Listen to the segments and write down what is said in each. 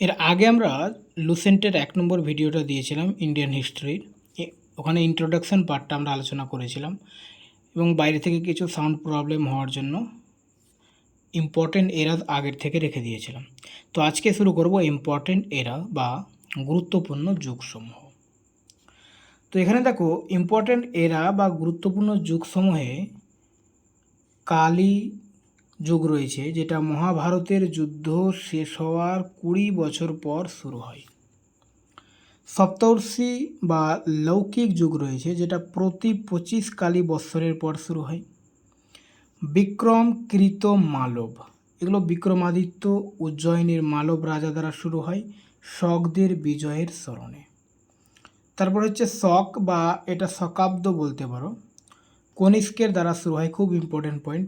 এর আগে আমরা লুসেন্টের এক নম্বর ভিডিওটা দিয়েছিলাম ইন্ডিয়ান হিস্ট্রির ওখানে ইন্ট্রোডাকশন পার্টটা আমরা আলোচনা করেছিলাম। এবং বাইরে থেকে কিছু সাউন্ড প্রবলেম হওয়ার জন্য ইম্পর্টেন্ট এরা আগের থেকে রেখে দিয়েছিলাম। তো আজকে শুরু করব ইম্পর্টেন্ট এরা বা গুরুত্বপূর্ণ যুগসমূহ। তো এখানে দেখো ইম্পর্টেন্ট এরা বা গুরুত্বপূর্ণ যুগসমূহে কালী যুগ রয়েছে, যেটা মহাভারতের যুদ্ধ শেষ হওয়ার কুড়ি বছর পর শুরু হয়। সপ্তর্ষি বা লৌকিক যুগ রয়েছে, যেটা প্রতি পঁচিশ কালী বৎসরের পর শুরু হয়। বিক্রম কৃত মালব, এগুলো বিক্রমাদিত্য উজ্জয়িনীর মালব রাজা দ্বারা শুরু হয় শকদের বিজয়ের স্মরণে। তারপর হচ্ছে শক বা এটা শকাব্দ বলতে পারো। কনিষ্কের দ্বারা শুরু হয়, খুব ইম্পর্টেন্ট পয়েন্ট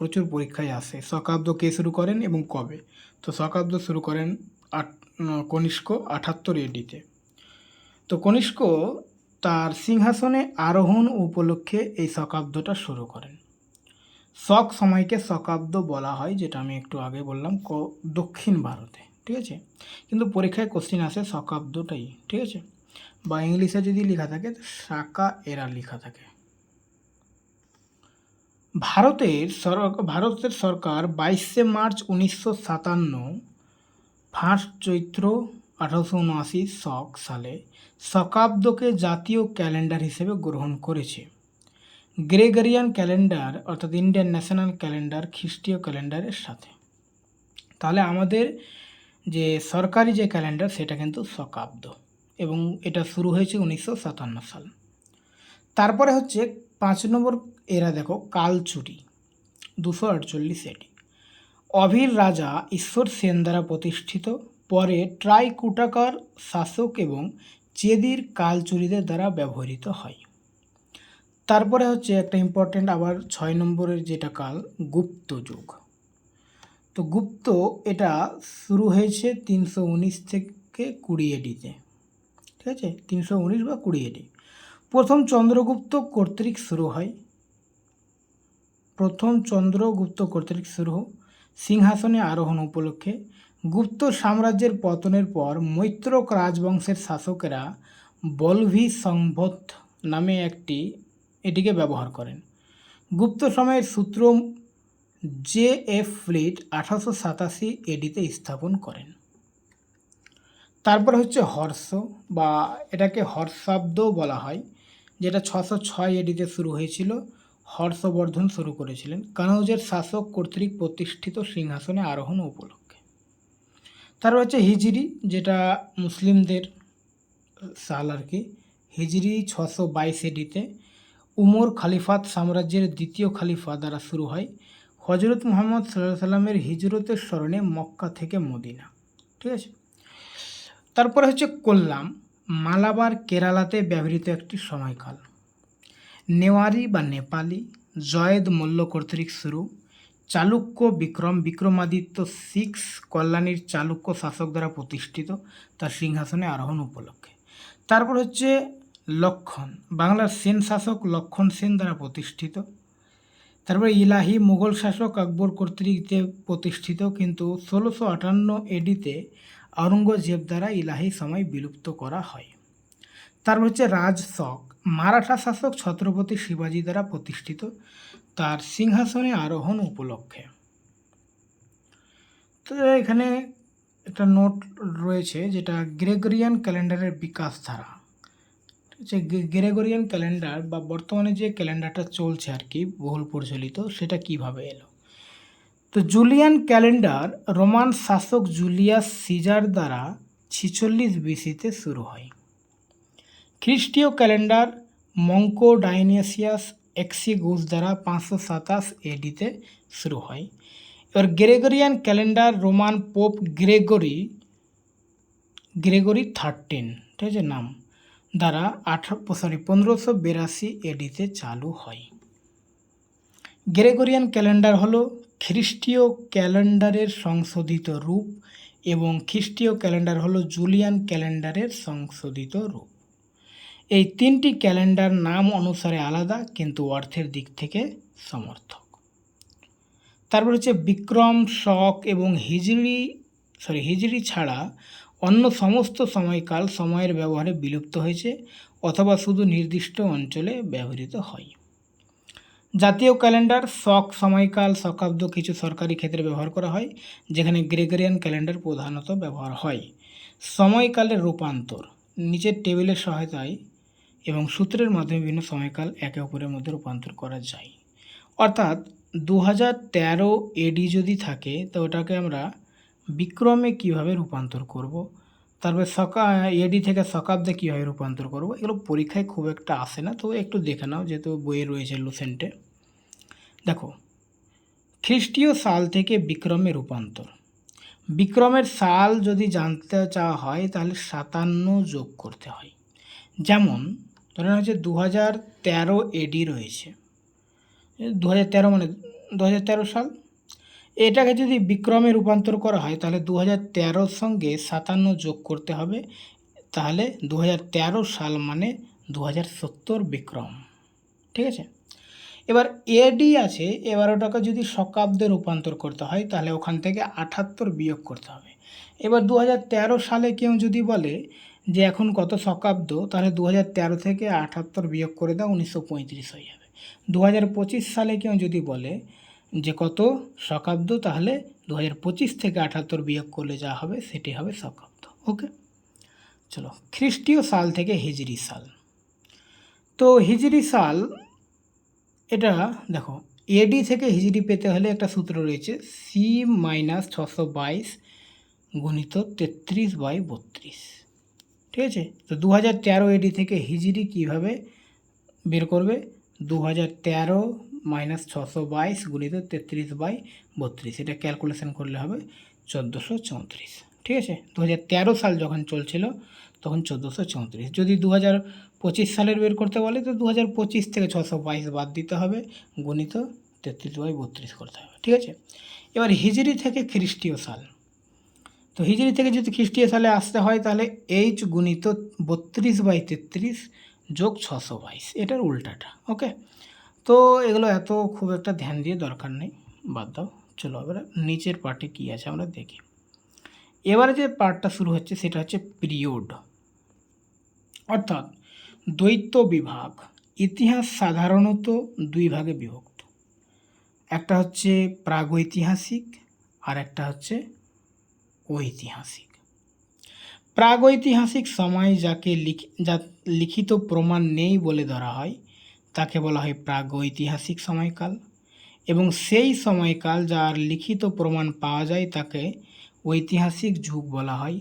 প্রচুর পরীক্ষায় আসে। শকাব্দ কে শুরু করেন এবং কবে? তো শকাব্দ শুরু করেন আট কনিষ্ক আঠাত্তর এডিতে তো। কনিষ্ক তার সিংহাসনে আরোহণ উপলক্ষে এই শকাব্দটা শুরু করেন। শক সময়কে শকাব্দ বলা হয়, যেটা আমি একটু আগে বললাম, ক, দক্ষিণ ভারতে, ঠিক আছে? কিন্তু পরীক্ষায় কোশ্চিন আসে শকাব্দটাই, ঠিক আছে? বা ইংলিশে যদি লেখা থাকে শাকা এরা লেখা থাকে। ভারতের ভারতের সরকার বাইশে মার্চ উনিশশো সাতান্ন ফার্স্ট চৈত্র আঠারোশো উনআশি শক সালে শকাব্দকে জাতীয় ক্যালেন্ডার হিসেবে গ্রহণ করেছে। গ্রেগরিয়ান ক্যালেন্ডার অর্থাৎ ইন্ডিয়ান ন্যাশনাল ক্যালেন্ডার খ্রিস্টীয় ক্যালেন্ডারের সাথে। তাহলে আমাদের যে সরকারি যে ক্যালেন্ডার সেটা কিন্তু শকাব্দ এবং এটা শুরু হয়েছে উনিশশো সাতান্ন সাল। তারপরে হচ্ছে পাঁচ নম্বর এরা দেখো কালচুরি দুশো আটচল্লিশ এটি। অভির রাজা ঈশ্বর সেন দ্বারা প্রতিষ্ঠিত, পরে ট্রাইকুটাকার শাসক এবং চেদির কালচুরিদের দ্বারা ব্যবহৃত হয়। তারপরে হচ্ছে একটা ইম্পর্টেন্ট আবার ছয় নম্বরের যেটা কাল, গুপ্ত যুগ। তো গুপ্ত এটা শুরু হয়েছে তিনশো উনিশ থেকে কুড়ি এডিতে ঠিক আছে? তিনশো উনিশ বা কুড়ি এডি প্রথম চন্দ্রগুপ্ত কর্তৃক শুরু হয়। প্রথম চন্দ্রগুপ্ত কর্তৃক শুরু সিংহাসনে আরোহণ উপলক্ষে। গুপ্ত সাম্রাজ্যের পতনের পর মৈত্রক রাজবংশের শাসকেরা বলভি সংভত নামে একটি এটিকে ব্যবহার করেন। গুপ্ত সময়ের সূত্র জে এফ ফ্লিট আঠারোশো সাতাশি এডিতে স্থাপন করেন। তারপর হচ্ছে হর্ষ বা এটাকে হর্ষাব্দও বলা হয়। যেটা ছশো ছয় এডিতে শুরু হয়েছিল, হর্ষবর্ধন শুরু করেছিলেন। কানৌজের শাসক কর্তৃক প্রতিষ্ঠিত সিংহাসনে আরোহণ উপলক্ষে। তারপর হচ্ছে হিজরি যেটা মুসলিমদের সাল আর কি হিজরি ছশো বাইশ এডিতে উমর খালিফাত সাম্রাজ্যের দ্বিতীয় খালিফা দ্বারা শুরু হয়। হজরত মোহাম্মদ সাল্লাহ সাল্লামের হিজরতের স্মরণে মক্কা থেকে মদিনা। ঠিক আছে? তারপরে হচ্ছে কোল্লাম মালাবার কেরালাতে ব্যবহৃত একটি সময়কাল। নেওয়ারি বা নেপালি, জয়েদ মল্ল কর্তৃক শুরু। চালুক্য বিক্রম বিক্রমাদিত্য সিক্স কল্যাণীর চালুক্য শাসক দ্বারা প্রতিষ্ঠিত তার সিংহাসনে আরোহণ উপলক্ষে। তারপর হচ্ছে লক্ষণ। বাংলার সেন শাসক লক্ষণ সেন দ্বারা প্রতিষ্ঠিত। তারপরে ইলাহি মুঘল শাসক আকবর কর্তৃক প্রতিষ্ঠিত, কিন্তু ষোলোশো আটান্ন এডিতে আওরঙ্গজেব দ্বারা ইলাহি সময় বিলুপ্ত করা হয়। তারপর হচ্ছে রাজশক মারাঠা শাসক ছত্রপতি শিবাজি দ্বারা প্রতিষ্ঠিত। তার সিংহাসনে আরোহণ উপলক্ষে। তো এখানে একটা নোট রয়েছে যেটা গ্রেগরিয়ান ক্যালেন্ডারের বিকাশ ধারা। গে- গ্রেগরিয়ান ক্যালেন্ডার বা বর্তমানে যে ক্যালেন্ডারটা চলছে আর কি, বহুল প্রচলিত, সেটা কীভাবে এলো? তো জুলিয়ান ক্যালেন্ডার রোমান শাসক জুলিয়াস সিজার দ্বারা ছিচল্লিশ বিসিতে শুরু হয়। খ্রিস্টীয় ক্যালেন্ডার মঙ্কো ডাইনেসিয়াস এক্সিগুস দ্বারা পাঁচশো সাতাশ এডিতে শুরু হয়। এবার Gregorian calendar Roman pope Gregory Gregory thirteen, ঠিক আছে, নাম দ্বারা আঠারো, সরি, পনেরোশো বিরাশি এডিতে চালু হয়। গ্রেগরিয়ান ক্যালেন্ডার হলো খ্রিস্টীয় ক্যালেন্ডারের সংশোধিত রূপ এবং খ্রিস্টীয় ক্যালেন্ডার হলো জুলিয়ান ক্যালেন্ডারের সংশোধিত রূপ। এই তিনটি ক্যালেন্ডার নাম অনুসারে আলাদা, কিন্তু অর্থের দিক থেকে সমর্থক। তারপর হচ্ছে বিক্রম, শক এবং হিজড়ি সরি হিজড়ি ছাড়া অন্য সমস্ত সময়কাল সময়ের ব্যবহারে বিলুপ্ত হয়েছে অথবা শুধু নির্দিষ্ট অঞ্চলে ব্যবহৃত হয়। জাতীয় ক্যালেন্ডার, শক, সময়কাল, শকাব্দ কিছু সরকারি ক্ষেত্রে ব্যবহার করা হয়, যেখানে গ্রেগরিয়ান ক্যালেন্ডার প্রধানত ব্যবহার হয়। সময়কালের রূপান্তর, নিচের টেবিলের সহায়তায় এবং সূত্রের মাধ্যমে বিভিন্ন সময়কাল একে অপরের মধ্যে রূপান্তর করা যায়। অর্থাৎ দু হাজার তেরো এডি যদি থাকে, তো ওটাকে আমরা বিক্রমে কীভাবে রূপান্তর করব? তারপরে সকা এডি থেকে শকাব্দে কীভাবে রূপান্তর করব? এগুলো পরীক্ষায় খুব একটা আসে না তো একটু দেখে নাও যেহেতু বইয়ে রয়েছে লুসেন্টে দেখো, খ্রিস্টীয় সাল থেকে বিক্রমে রূপান্তর। বিক্রমের সাল যদি জানতে চাওয়া হয়, তাহলে সাতান্ন যোগ করতে হয়। যেমন, ধরে নেওয়া হচ্ছে দু হাজার তেরো এডি রয়েছে। দু হাজার তেরো মানে দু হাজার তেরো সাল? এটাকে যদি বিক্রমে রূপান্তর করা হয়, তাহলে দু হাজার সঙ্গে সাতান্ন যোগ করতে হবে। তাহলে দু হাজার তেরো সাল মানে দু হাজার সত্তর বিক্রম। ঠিক আছে? এবার এডি আছে, এবার ওটাকে যদি শকাব্দে রূপান্তর করতে হয়, তাহলে ওখান থেকে আঠাত্তর বিয়োগ করতে হবে। এবার দু হাজার তেরো সালে কেউ যদি বলে যে এখন কত শকাব্দ তাহলে দু হাজার তেরো থেকে আঠাত্তর বিয়োগ করে দাও, উনিশশো হয়ে যাবে। দু হাজার পঁচিশ সালে কেউ যদি বলে যে কত শকাব্দ, তাহলে দু হাজার পঁচিশ থেকে আঠাত্তর বিয়োগ করলে যা হবে সেটি হবে শকাব্দ, ওকে? চলো, খ্রিস্টীয় সাল থেকে হিজরি সাল। তো হিজরি সাল, এটা দেখো এডি থেকে হিজড়ি পেতে হলে একটা সূত্র রয়েছে সি মাইনাস ছশো বাইশ গুণিত তেত্রিশ বাই বত্রিশ। ঠিক আছে? তো দু হাজার তেরো এডি থেকে হিজড়ি কীভাবে বের করবে? দু হাজার তেরো মাইনাস ছশো বাইশ গুণিত তেত্রিশ বাই বত্রিশ। এটা ক্যালকুলেশন করলে হবে চোদ্দোশো চৌত্রিশ। ঠিক আছে? দু তেরো সাল যখন চলছিল, তখন চোদ্দোশো চৌত্রিশ। যদি দু হাজার পঁচিশ সালের বের করতে বলে, তো দু হাজার পঁচিশ থেকে ছশো বাইশ বাদ দিতে হবে, গণিত তেত্রিশ বাই বত্রিশ করতে হবে। ঠিক আছে? এবার হিজড়ি থেকে খ্রিস্টীয় সাল। তো হিজড়ি থেকে যদি খ্রিস্টীয় সালে আসতে হয়, তাহলে এইচ গুণিত বত্রিশ বাই তেত্রিশ যোগ ছশো বাইশ। এটার উল্টাটা, ওকে? তো এগুলো এত খুব একটা ধ্যান দিয়ে দরকার নেই, বাদ দাও, চলো এবার নিচের পার্টে কী আছে আমরা দেখি। এবারে যে পার্টটা শুরু হচ্ছে সেটা হচ্ছে পিরিয়ড অর্থাৎ দ্বৈত বিভাগ, ইতিহাস সাধারণত দুই ভাগে বিভক্ত। একটা হচ্ছে প্রাগৈতিহাসিক আর একটা হচ্ছে ঐতিহাসিক। প্রাগৈতিহাসিক সময় যাকে লিখি- যা লিখিত প্রমাণ নেই বলে ধরা হয় তাকে বলা হয় প্রাগৈতিহাসিক সময়কাল এবং সেই সময়কাল যার লিখিত প্রমাণ পাওয়া যায় তাকে ঐতিহাসিক যুগ বলা হয়।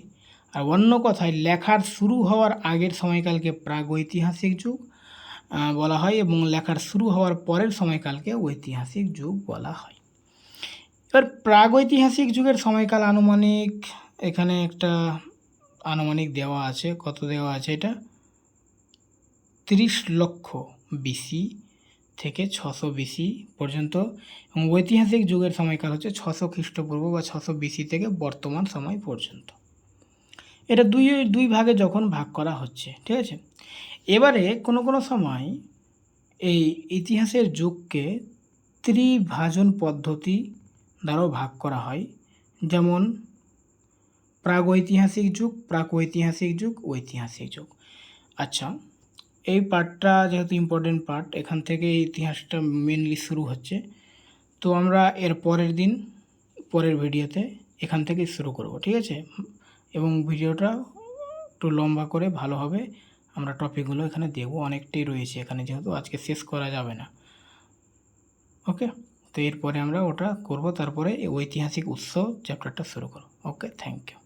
আর অন্য কথায়, লেখার শুরু হওয়ার আগের সময়কালকে প্রাগৈতিহাসিক যুগ বলা হয় এবং লেখার শুরু হওয়ার পরের সময়কালকে ঐতিহাসিক যুগ বলা হয়। এবার প্রাগৈতিহাসিক যুগের সময়কাল আনুমানিক, এখানে একটা আনুমানিক দেওয়া আছে। কত দেওয়া আছে এটা? তিরিশ লক্ষ। বিসি থেকে ছশো বিসি পর্যন্ত। এবং ঐতিহাসিক যুগের সময়কাল হচ্ছে ছশো খ্রিস্টপূর্ব বা ছশো বিসি থেকে বর্তমান সময় পর্যন্ত। এটা দুই দুই ভাগে যখন ভাগ করা হচ্ছে, ঠিক আছে? এবারে কোনো কোনো সময় এই ইতিহাসের যুগকে ত্রিভাজন পদ্ধতি দ্বারাও ভাগ করা হয়। যেমন, প্রাগৈতিহাসিক যুগ, প্রাকৈতিহাসিক যুগ, ঐতিহাসিক যুগ। আচ্ছা এই পার্টটা যেহেতু ইম্পর্টেন্ট পার্ট এখান থেকে ইতিহাসটা মেনলি শুরু হচ্ছে। তো আমরা এর পরের দিন, পরের ভিডিওতে এখান থেকে শুরু করব, ঠিক আছে? এবং ভিডিওটা একটু লম্বা করে ভালোভাবে আমরা টপিকগুলো এখানে দেবো অনেকটাই রয়েছে এখানে যেহেতু আজকে শেষ করা যাবে না। ওকে? তো এরপরে আমরা ওটা করব, তারপরে ঐতিহাসিক উৎস চ্যাপ্টারটা শুরু করব। Okay thank you